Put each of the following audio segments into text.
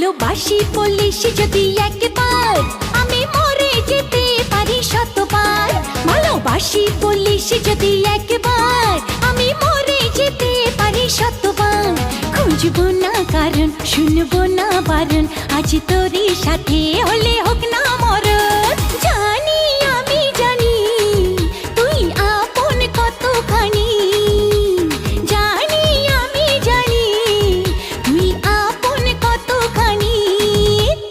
ভালোবাসি বলিস যদি একবার, আমি মরে যেতে পারি শতবার। ভালোবাসি বলিস যদি একবার, আমি মরে যেতে পারি শতবার। খুঁজবো না কারণ, শুনব না বারণ, আজ তোর সাথে হলে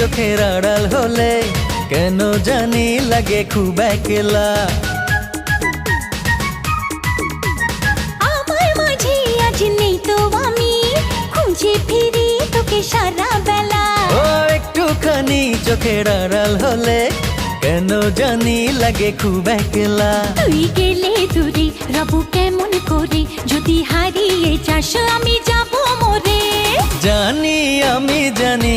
চোখের আড়াল হলে কেন জানি লাগে খুব একলা। আমার মাঝে আজ নেই তো আমি খুঁজে ফিরি তোকে সারা বেলা। ও একটুখানি চোখের আড়াল হলে কেন জানি লাগে খুব একলা। তুই গেলে দূরে রব কেমন করে যদি হারিয়ে যাস আমি যাব মরে। জানি আমি জানি